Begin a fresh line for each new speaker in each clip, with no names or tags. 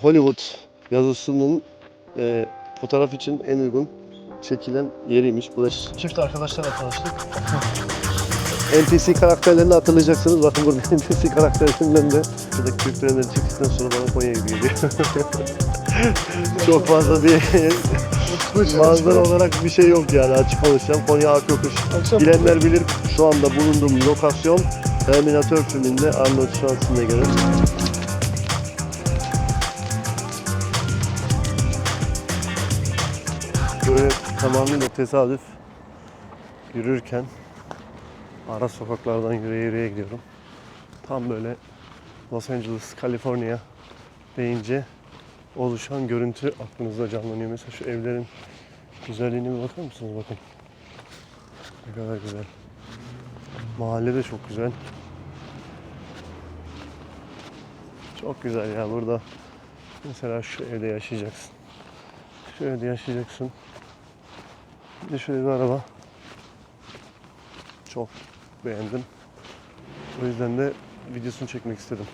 Hollywood yazısının e, fotoğraf için en uygun çekilen yeriymiş. Burası çift arkadaşlarla tanıştık. NPC karakterlerini hatırlayacaksınız. Bakın burada NPC karakterlerinden de şuradaki Türklerin çektikten sonra bana Konya gibi geliyor. Çok fazla bir manzara olarak bir şey yok yani açık konuşacağım. Konya Akyokuş. Bilenler bilir şu anda bulunduğum lokasyon Terminator filminde Arnold Schwarzenegger'in tamamıyla tesadüf yürürken ara sokaklardan yürüye yürüye gidiyorum. Tam böyle Los Angeles, Kaliforniya deyince oluşan görüntü aklınızda canlanıyor. Mesela şu evlerin güzelliğine bir bakar mısınız? Bakın. Ne kadar güzel. Mahalle de çok güzel. Çok güzel ya burada. Mesela şu evde yaşayacaksın. Şu evde yaşayacaksın. Bir de şöyle bir araba. Çok beğendim. O yüzden de videosunu çekmek istedim.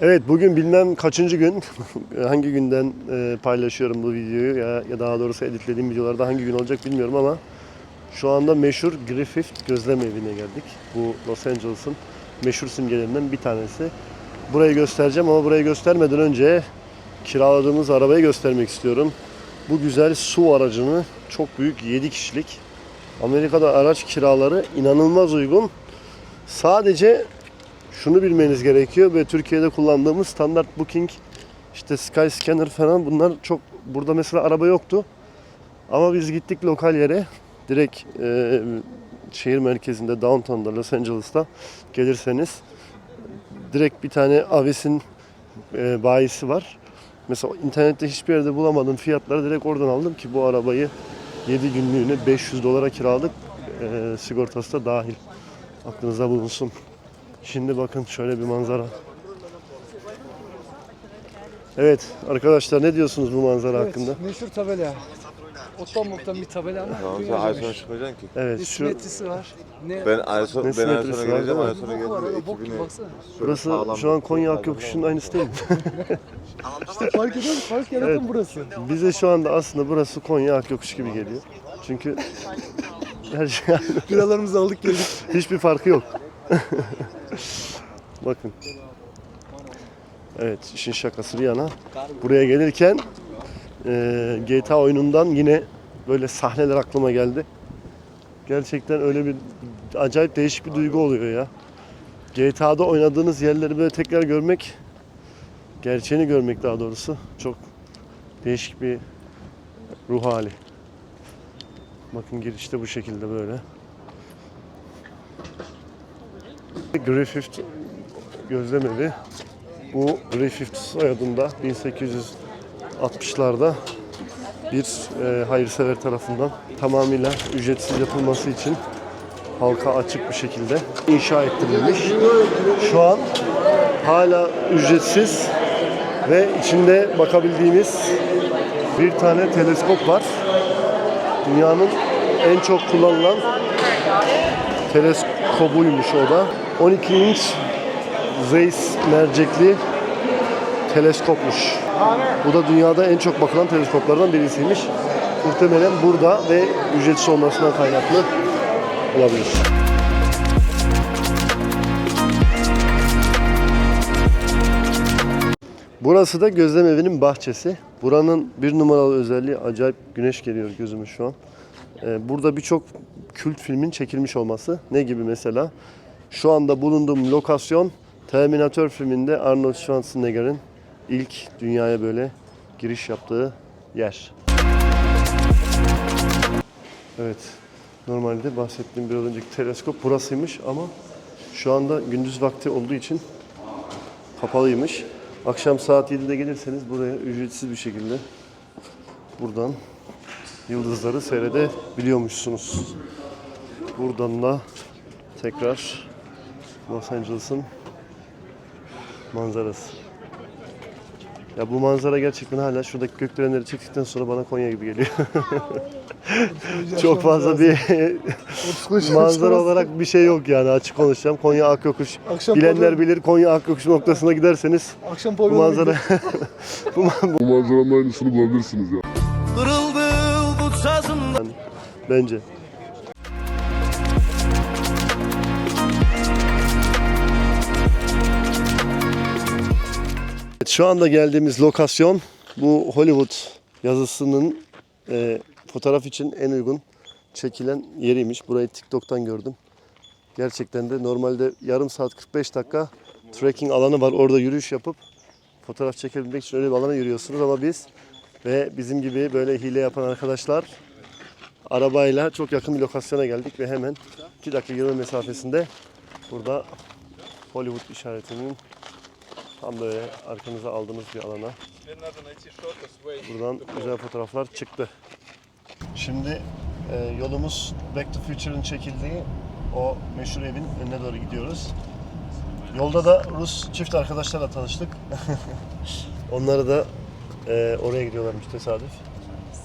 Evet bugün bilmem kaçıncı gün, hangi günden e, paylaşıyorum bu videoyu ya, ya daha doğrusu editlediğim videolarda hangi gün olacak bilmiyorum ama şu anda meşhur Griffith Gözlem Evi'ne geldik. Bu Los Angeles'ın meşhur simgelerinden bir tanesi. Burayı göstereceğim ama burayı göstermeden önce kiraladığımız arabayı göstermek istiyorum. Bu güzel su aracını çok büyük 7 kişilik. Amerika'da araç kiraları inanılmaz uygun. Sadece şunu bilmeniz gerekiyor ve Türkiye'de kullandığımız standart booking işte Skyscanner falan bunlar çok burada mesela araba yoktu. Ama biz gittik lokal yere direkt e, şehir merkezinde downtown'da Los Angeles'ta gelirseniz direkt bir tane Avis'in e, bayisi var. Mesela internette hiçbir yerde bulamadığım fiyatları direkt oradan aldım ki bu arabayı 7 günlüğüne 500 dolara kiraladık. E, sigortası da dahil. Aklınıza bulunsun. Şimdi bakın şöyle bir manzara. Evet arkadaşlar ne diyorsunuz bu manzara
Evet,
hakkında?
meşhur tabela. Ottan bir tabela ama
Tamam sen ay sonra çıkacaksın ki.
Evet
Ne
şu
simetrisi var. Ne
Ben ay sonra,
Ne
ben ay
simetrisi
sonra
var,
geleceğim,
değil
ay
mi?
sonra
bok var
geldiğimde
ama bok gibi
ekibini
baksana.
şöyle
burası şu an Konya Akyokuşu'nun aynısı değil mi?
İşte fark musun? Fark yaratan
Evet.
burası.
Bize şu anda aslında burası Konya Akyokuş gibi geliyor. Çünkü her şey
Biralarımızı aldık geldik.
hiçbir farkı yok. Bakın. Evet işin şakası bir yana. Buraya gelirken eee, GTA oyunundan yine böyle sahneler aklıma geldi. Gerçekten öyle bir acayip değişik bir duygu oluyor ya. GTA'da oynadığınız yerleri böyle tekrar görmek, gerçeğini görmek daha doğrusu çok değişik bir ruh hali. Bakın girişte bu şekilde böyle. Griffith gözlem evi. Bu Griffith soyadında 1860'larda bir e, hayırsever tarafından tamamıyla ücretsiz yapılması için halka açık bir şekilde inşa ettirilmiş. Şu an hala ücretsiz ve içinde bakabildiğimiz bir tane teleskop var. Dünyanın en çok kullanılan teleskobuymuş o da. 12 inç Zeiss mercekli teleskopmuş. Bu da dünyada en çok bakılan teleskoplardan birisiymiş. Muhtemelen burada ve ücretsiz olmasından kaynaklı olabilir. Burası da gözlem evinin bahçesi. Buranın bir numaralı özelliği acayip güneş geliyor gözüme şu an. Ee, Burada birçok kült filmin çekilmiş olması. Ne gibi mesela? Şu anda bulunduğum lokasyon Terminator filminde Arnold Schwarzenegger'in ilk dünyaya böyle giriş yaptığı yer. Evet. Normalde bahsettiğim bir önceki teleskop burasıymış ama şu anda gündüz vakti olduğu için kapalıymış. Akşam saat 7'de gelirseniz buraya ücretsiz bir şekilde buradan yıldızları seyredebiliyormuşsunuz. Buradan da tekrar Los Angeles'ın manzarası. Ya bu manzara gerçekten hala şuradaki gökdelenleri çektikten sonra bana Konya gibi geliyor. Çok fazla bir manzara olarak bir şey yok yani açık konuşacağım. Konya Akyokuş.
Akşam
Bilenler
pavyon-
bilir Konya Akyokuş noktasına giderseniz
Akşam
bu manzara bu, man-
Bu manzaranın aynısını bulabilirsiniz ya.
Kırıldı bu sazımda
bence. Şu anda geldiğimiz lokasyon bu Hollywood yazısının e, fotoğraf için en uygun çekilen yeriymiş. Burayı TikTok'tan gördüm. Gerçekten de normalde yarım saat 45 dakika trekking alanı var. Orada yürüyüş yapıp fotoğraf çekebilmek için öyle bir alana yürüyorsunuz ama biz ve bizim gibi böyle hile yapan arkadaşlar arabayla çok yakın bir lokasyona geldik ve hemen 2 dakika yürüme mesafesinde burada Hollywood işaretinin tam böyle arkanıza aldığınız bir alana buradan güzel fotoğraflar çıktı. Şimdi e, yolumuz Back to Future'ın çekildiği o meşhur evin önüne doğru gidiyoruz. Yolda da Rus çift arkadaşlarla tanıştık. Onları da e, oraya gidiyorlarmış tesadüf.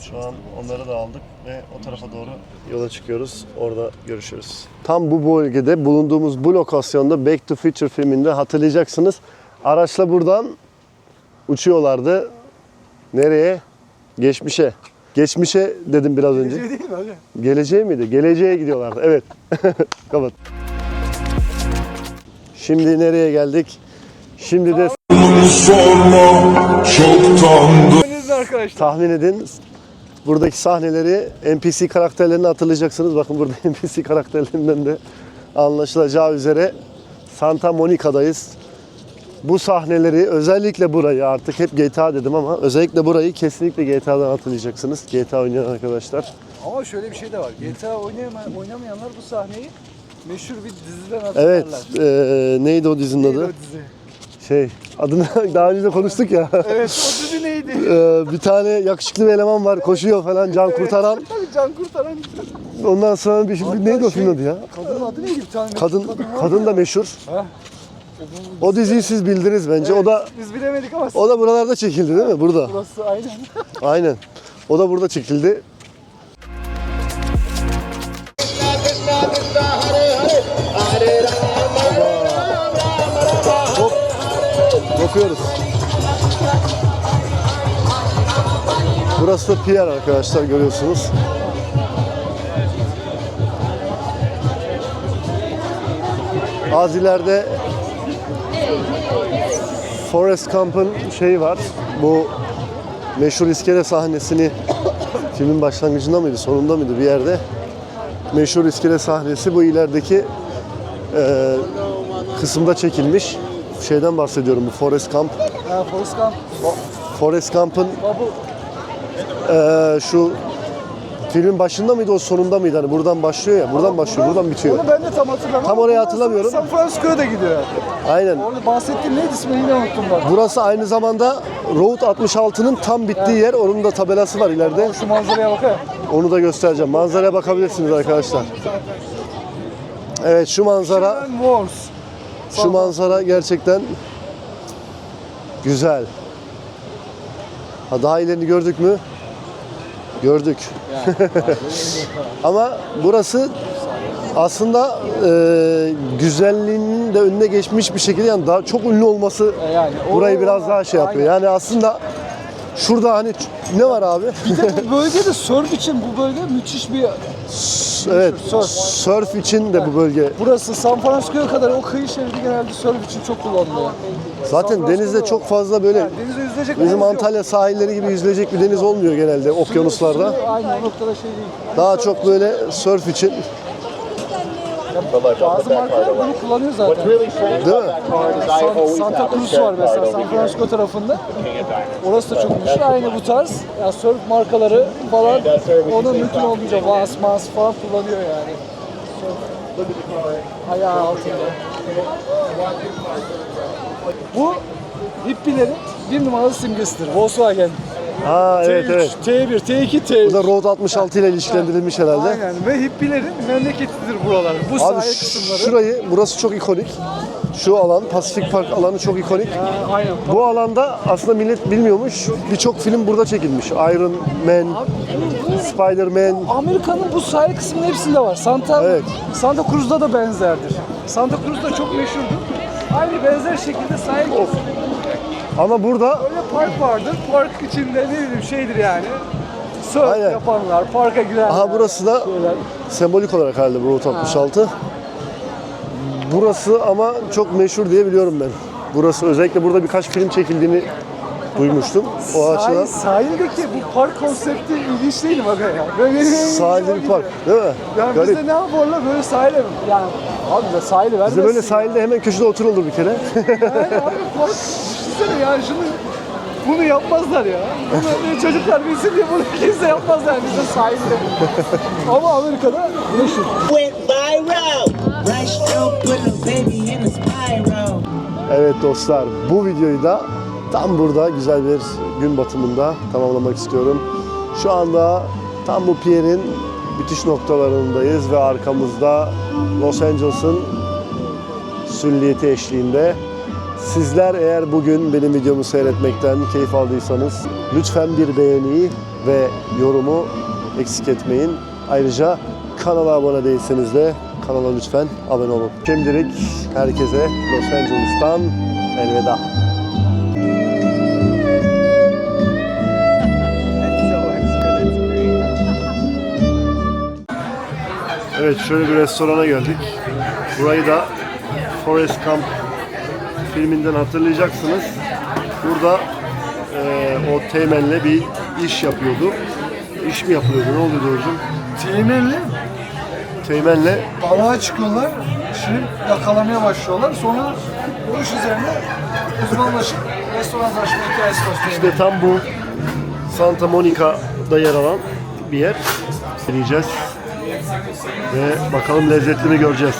Şu an onları da aldık ve o tarafa doğru yola çıkıyoruz. Orada görüşürüz. Tam bu bölgede bulunduğumuz bu lokasyonda Back to Future filminde hatırlayacaksınız. Araçla buradan uçuyorlardı. Nereye? Geçmişe. Geçmişe dedim biraz önce.
Şey değil mi abi?
Geleceğe miydi? Geleceğe gidiyorlardı. Evet. Kapat. Şimdi nereye geldik? Şimdi de
Sorma
arkadaşlar.
tahmin edin. Buradaki sahneleri NPC karakterlerini hatırlayacaksınız. Bakın burada NPC karakterlerinden de anlaşılacağı üzere Santa Monica'dayız. Bu sahneleri özellikle burayı artık hep GTA dedim ama özellikle burayı kesinlikle GTA'dan hatırlayacaksınız. GTA oynayan arkadaşlar.
Ama şöyle bir şey de var. GTA oynayamayan, oynamayanlar bu sahneyi meşhur bir diziden hatırlarlar.
Evet, eee, neydi o dizinin
Neydi
adı?
o dizi?
Şey, adını daha önce de konuştuk ya.
Evet o dizi neydi?
Eee, bir tane yakışıklı bir eleman var, koşuyor falan, can kurtaran.
Tabii can kurtaran.
Ondan sonra bir şey,
Hatta
neydi o
şey-
filmin adı ya?
Kadının adı neydi bir tane?
Kadın,
var
kadın da meşhur.
Ha?
O diziyi siz bildiniz bence. O da
Biz bilemedik ama
o da buralarda çekildi değil mi? Burada.
burası aynen.
Aynen. O da burada çekildi. Hop. Bakıyoruz. Burası da pier arkadaşlar görüyorsunuz. Az ileride Forest Gump'ın şeyi var. Bu meşhur iskele sahnesini filmin başlangıcında mıydı, sonunda mıydı bir yerde? Meşhur iskele sahnesi bu ilerideki e, kısımda çekilmiş. Şeyden bahsediyorum bu Forest Gump.
Ha, Forrest Gump.
Gump'ın
Bubble.
e, şu filmin başında mıydı o sonunda mıydı? Hani buradan başlıyor ya, buradan başlıyor, buradan bitiyor.
Onu ben de tam hatırlamıyorum.
Tam orayı
Ondan sonra
hatırlamıyorum.
San Francisco'ya da gidiyor. yani.
Aynen.
Orada bahsettiğim neydi ismini yine unuttum bak.
Burası aynı zamanda Road 66'nın tam bittiği yer. Onun da tabelası var ileride.
Şu manzaraya bak ha.
Onu da göstereceğim. Manzaraya bakabilirsiniz arkadaşlar. Evet şu manzara,
Wars.
şu manzara gerçekten güzel. Ha daha ilerini gördük mü? Gördük. Ama burası aslında e, güzelliğinin de önüne geçmiş bir şekilde yani daha çok ünlü olması
E Yani
burayı biraz daha şey yapıyor. Yani aslında şurada hani ne var abi?
Bu bölgede surf için bu bölge müthiş bir
evet,
surf.
surf için de bu bölge
Burası San Francisco'ya kadar o kıyı şeridi genelde surf için çok kullanılıyor.
Zaten
San
denizde çok fazla böyle
Yani denize yüzecek bir
bizim
deniz yok.
Antalya sahilleri gibi yüzülecek bir deniz olmuyor genelde okyanuslarda.
Aynı noktada şey değil.
Daha çok böyle surf için
Bazı markalar bunu kullanıyor zaten.
değil mi?
San- Santa Cruz var mesela San Francisco tarafında. Orası da çok meşhur. Aynı bu tarz. Yani surf markaları falan onu mümkün olduğunca Vans, Mans falan kullanıyor yani. Ayağı altında. Bu hippilerin bir numaralı simgesidir. Volkswagen.
Ha evet
T3,
evet.
T1, T2, T3.
Bu da Road 66 ile ilişkilendirilmiş herhalde.
Aynen ve hippilerin memleketidir buralar. Bu
Abi
sahil
ş-
kısımları.
şurayı, burası çok ikonik. Şu alan, Pacific Park alanı çok ikonik.
Ha, aynen.
Bu alanda aslında millet bilmiyormuş. Birçok film burada çekilmiş. Iron Man, Spider-Man.
Amerika'nın bu sahil kısmının hepsinde var. Santa
Evet.
Santa Cruz'da da benzerdir. Santa Cruz da çok meşhurdur. Aynı benzer şekilde sahil
Of. Ama burada
park vardır. Park içinde ne bileyim şeydir yani. Surf
Aynen.
yapanlar, parka girenler.
Aha burası da
şeyler.
sembolik olarak herhalde bu Route 66. Burası ama çok meşhur diye biliyorum ben. Burası özellikle burada birkaç film çekildiğini duymuştum. O
Sahil,
açıdan
sahildeki bu park konsepti ilginç değil mi aga ya? Böyle
sahilde bir
ilginç
park değil mi?
Yani
Garip.
bizde ne yaparlar böyle sahile mi? Yani abi de sahili vermesin.
Bizde böyle sahilde hemen köşede oturulur bir kere.
Yani abi park düşünsene yani şunu bunu yapmazlar ya. Bunu çocuklar bilsin diye bunu kimse yapmaz yani bizde sahilde. Ama Amerika'da meşhur.
a spiral.
Evet dostlar bu videoyu da tam burada güzel bir gün batımında tamamlamak istiyorum. Şu anda tam bu pierin bitiş noktalarındayız ve arkamızda Los Angeles'ın sülliyeti eşliğinde. Sizler eğer bugün benim videomu seyretmekten keyif aldıysanız lütfen bir beğeniyi ve yorumu eksik etmeyin. Ayrıca kanala abone değilseniz de kanala lütfen abone olun. Şimdilik herkese Los Angeles'tan elveda. Evet şöyle bir restorana geldik. Burayı da Forest Camp filminden hatırlayacaksınız. Burada eee o teğmenle bir iş yapıyordu. İş mi yapılıyordu? Ne oluyordu hocam?
Teğmenli
Teğmenle
balığa çıkıyorlar, şimdi yakalamaya başlıyorlar. Sonra bu iş üzerine uzmanlaşıp restoran açma hikayesi başlıyor.
işte tam bu Santa Monica'da yer alan bir yer. Deneyeceğiz. Ve bakalım lezzetli mi göreceğiz.